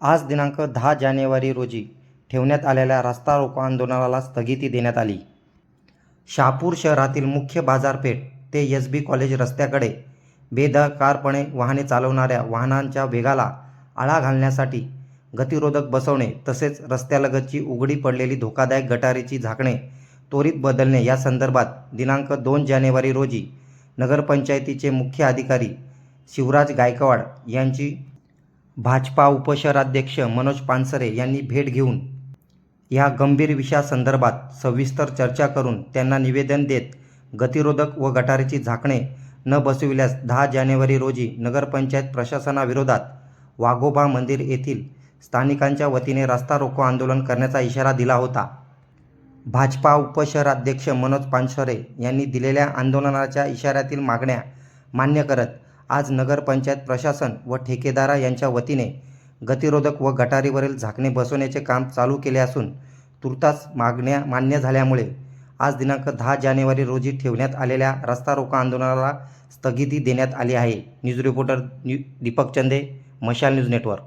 आज दिनांक दहा जानेवारी रोजी ठेवण्यात आलेल्या रस्ता रोको आंदोलनाला स्थगिती देण्यात आली. शहापूर शहरातील मुख्य बाजारपेठ ते एस बी कॉलेज रस्त्याकडे बेदकारपणे वाहने चालवणाऱ्या वाहनांच्या वेगाला आळा घालण्यासाठी गतिरोधक बसवणे तसेच रस्त्यालगतची उघडी पडलेली धोकादायक गटारीची झाकणे त्वरित बदलणे या संदर्भात दिनांक दोन जानेवारी रोजी नगरपंचायतीचे मुख्य अधिकारी शिवराज गायकवाड यांची भाजपा उपशहराध्यक्ष मनोज पानसरे यांनी भेट घेऊन या गंभीर विषयासंदर्भात सविस्तर चर्चा करून त्यांना निवेदन देत गतिरोधक व गटारीची झाकणे न बसविल्यास दहा जानेवारी रोजी नगरपंचायत प्रशासनाविरोधात वाघोबा मंदिर येथील स्थानिकांच्या वतीने रस्ता रोको आंदोलन करण्याचा इशारा दिला होता. भाजपा उपशहराध्यक्ष मनोज पानसरे यांनी दिलेल्या आंदोलनाच्या इशाऱ्यातील मागण्या मान्य करत आज नगरपंचायत प्रशासन व ठेकेदारा यांच्या वतीने गतिरोधक व गटारीवरील झाकणे बसवण्याचे काम चालू केले असून तुर्तास मागण्या मान्य झाल्यामुळे आज दिनांक दहा जानेवारी रोजी ठेवण्यात आलेल्या रस्ता रोको आंदोलनाला स्थगिती देण्यात आली आहे. न्यूज रिपोर्टर न्यू दीपक चंदे मशाल न्यूज नेटवर्क.